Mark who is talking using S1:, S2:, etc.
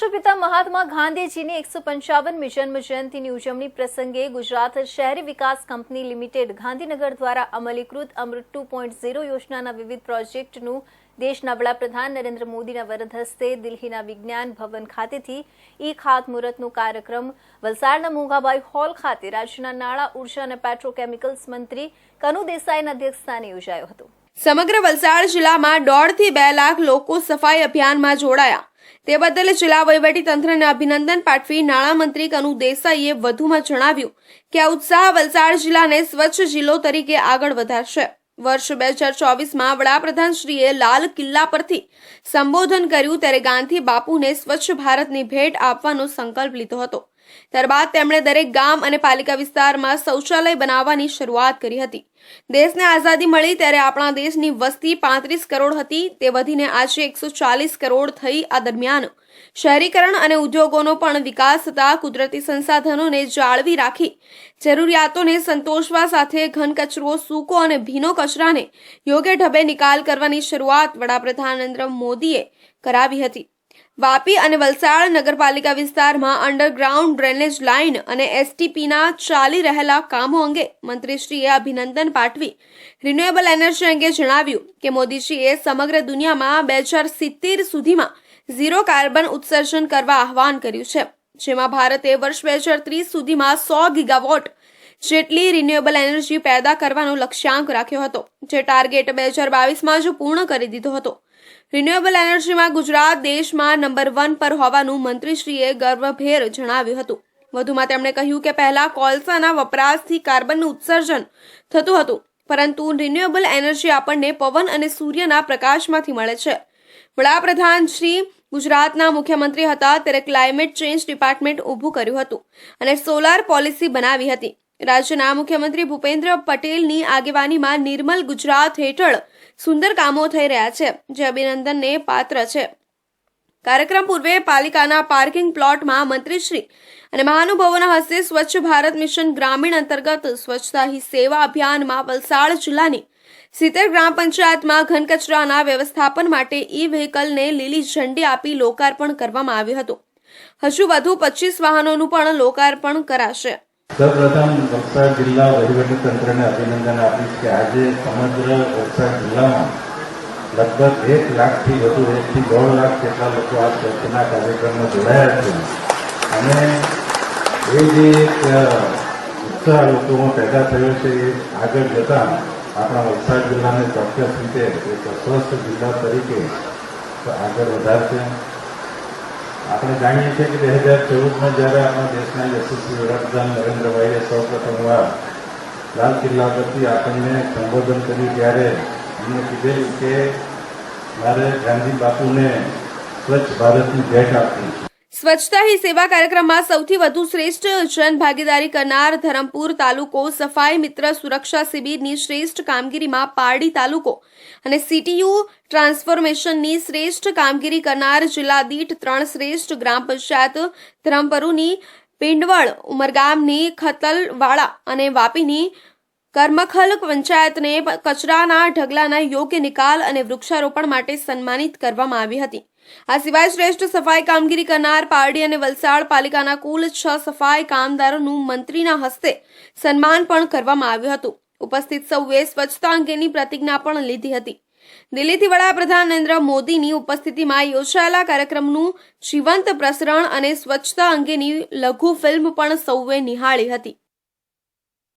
S1: રાષ્ટ્રપિતા મહાત્મા ગાંધીજીની એકસો પંચાવનમી જન્મ ઉજવણી પ્રસંગે ગુજરાત શહેરી વિકાસ કંપની લિમિટેડ ગાંધીનગર દ્વારા અમલીકૃત અમૃત ટુ પોઈન્ટ ઝીરો યોજનાના વિવિધ પ્રોજેક્ટનું દેશના વડાપ્રધાન નરેન્દ્ર મોદીના વરદ હસ્તે દિલ્હીના વિજ્ઞાન ભવન ખાતેથી ઈ ખાતમુહૂર્તનો કાર્યક્રમ, વલસાડના મોંઘાબાઈ હોલ ખાતે રાજ્યના નાણાં, ઊર્જા અને પેટ્રોકેમિકલ્સ મંત્રી કનુ દેસાઈના અધ્યક્ષસ્થાને યોજાયો હતો.
S2: સમગ્ર વલસાડ જિલ્લામાં દોઢથી બે લાખ લોકો સફાઈ અભિયાનમાં જોડાયા. તે બદલ જિલ્લા વહીવટી તંત્રને અભિનંદન પાઠવી નાણામંત્રી કનુ દેસાઈએ વધુમાં જણાવ્યું કે આ ઉત્સાહ વલસાડ જિલ્લાને સ્વચ્છ જિલ્લો તરીકે આગળ વધારશે. વર્ષ બે હજાર ચોવીસમાં વડાપ્રધાનશ્રીએ લાલ કિલ્લા પરથી સંબોધન કર્યું ત્યારે ગાંધી બાપુને સ્વચ્છ ભારતની ભેટ આપવાનો સંકલ્પ લીધો હતો. ત્યારબાદ તેમણે દરેક ગામ અને પાલિકા વિસ્તારમાં શૌચાલય બનાવવાની શરૂઆત કરી હતી. દેશને આઝાદી મળી ત્યારે આપણા દેશની વસ્તી પાંત્રીસ કરોડ હતી. તે વધીને આજે એકસો ચાલીસ કરોડ થઈ આ દરમિયાન. શહેરીકરણ અને ઉદ્યોગોનો પણ વિકાસ થતા કુદરતી સંસાધનોને જાળવી રાખી જરૂરિયાતોને સંતોષવા સાથે ઘન કચરો સૂકો અને ભીનો કચરાને યોગ્ય ઢબે નિકાલ કરવાની શરૂઆત વડાપ્રધાન નરેન્દ્ર મોદીએ કરાવી હતી. વાપી અને વલસાડ નગરપાલિકા વિસ્તારમાં અંડરગ્રાઉન્ડ ડ્રેનેજ લાઇન અને એસટીપીના ચાલી રહેલા કામો અંગે મંત્રીશ્રીએ અભિનંદન પાઠવી. રિન્યુએબલ એનર્જી અંગે જણાવ્યું કે, મોદીજીએ સમગ્ર દુનિયામાં બે હજાર સિત્તેર સુધીમાં ઝીરો કાર્બન ઉત્સર્જન કરવા આહવાન કર્યું છે, જેમાં ભારતે વર્ષ બે હજાર ત્રીસ સુધીમાં સો ગીગાવોટ જેટલી રિન્યુએબલ એનર્જી પેદા કરવાનો લક્ષ્યાંક રાખ્યો હતો, જે ટાર્ગેટ બે હજાર બાવીસમાં જ પૂર્ણ કરી દીધો હતો. રિન્યુએબલ એનર્જીમાં ગુજરાત દેશમાં નંબર વન પર હોવાનું મંત્રીશ્રીએ ગર્વભેર જણાવ્યું હતું. વધુમાં તેમણે કહ્યું કે પહેલા કોલસાના વપરાશથી કાર્બનનું ઉત્સર્જન થતું હતું, પરંતુ રિન્યુએબલ એનર્જી આપણને પવન અને સૂર્યના પ્રકાશમાંથી મળે છે. વડાપ્રધાન શ્રી ગુજરાતના મુખ્યમંત્રી હતા, ત્યારે ક્લાઇમેટ ચેન્જ ડિપાર્ટમેન્ટ ઊભું કર્યું હતું અને સોલાર પોલિસી બનાવી હતી. રાજ્યના મુખ્યમંત્રી ભૂપેન્દ્ર પટેલની આગેવાનીમાં નિર્મલ ગુજરાત હેઠળ સુંદર કામો થઈ રહ્યા છે, જે અભિનંદનને પાત્ર છે. કાર્યક્રમ પૂર્વે પાલિકાના પાર્કિંગ પ્લોટમાં મંત્રીશ્રી અને મહાનુભાવોના હસ્તે સ્વચ્છ ભારત મિશન ગ્રામીણ અંતર્ગત સ્વચ્છતા હી સેવા અભિયાનમાં વલસાડ જિલ્લાની સિત્તેર ગ્રામ પંચાયતમાં ઘન કચરાના વ્યવસ્થાપન માટે ઈ વ્હીકલને લીલી ઝંડી આપી લોકાર્પણ કરવામાં આવ્યું હતું. હજુ વધુ પચીસ વાહનોનું પણ લોકાર્પણ કરાશે.
S3: સૌપ્રથમ વલસાડ જિલ્લા વહીવટી તંત્રને અભિનંદન આપીશ કે આજે સમગ્ર વલસાડ જિલ્લામાં લગભગ એક લાખથી વધુ, એકથી દોઢ લાખ જેટલા લોકો આ સ્વચ્છના કાર્યક્રમમાં જોડાયા છે. અને એ જે એક ઉત્સાહ લોકોમાં પેદા થયો છે, એ આગળ જતાં આપણા વલસાડ જિલ્લાને ચોક્કસ રીતે એક સ્વસ્થ જિલ્લા તરીકે આગળ વધારશે. આપણે જાણીએ છીએ કે બે હજાર ચૌદમાં જ્યારે આપણા દેશના યશસ્વી વડાપ્રધાન નરેન્દ્રભાઈએ સૌ પ્રથમવાર લાલ કિલ્લા પરથી આપણને સંબોધન કર્યું ત્યારે એમણે કીધેલું કે મારે ગાંધી બાપુને સ્વચ્છ ભારતની ભેટ આપવી છે
S2: સ્વચ્છતા હી સેવા કાર્યક્રમમાં સૌથી વધુ શ્રેષ્ઠ જન ભાગીદારી કરનાર ધરમપુર તાલુકો સફાઈ મિત્ર સુરક્ષા શિબિરની શ્રેષ્ઠ કામગીરીમાં પારડી તાલુકો અને સીટીયુ ટ્રાન્સફોર્મેશનની શ્રેષ્ઠ કામગીરી કરનાર જિલ્લા દીઠ ત્રણ શ્રેષ્ઠ ગ્રામ પંચાયત ધરમપુરની પિંડવળ, ઉમરગામની ખતલવાળા અને વાપીની કર્મખલ પંચાયતને કચરાના ઢગલાના યોગ્ય નિકાલ અને વૃક્ષારોપણ માટે સન્માનિત કરવામાં આવી હતી. આ સિવાય શ્રેષ્ઠ સફાઈ કામગીરી કરનાર પારડી અને વલસાડ પાલિકાના કુલ છ સફાઈ કામદારોનું મંત્રીના હસ્તે સન્માન પણ કરવામાં આવ્યું હતું. ઉપસ્થિત સૌએ સ્વચ્છતા અંગેની પ્રતિજ્ઞા પણ લીધી હતી. દિલ્હીથી વડાપ્રધાન નરેન્દ્ર મોદીની ઉપસ્થિતિમાં યોજાયેલા કાર્યક્રમનું જીવંત પ્રસરણ અને સ્વચ્છતા અંગેની લઘુ ફિલ્મ પણ સૌએ નિહાળી હતી.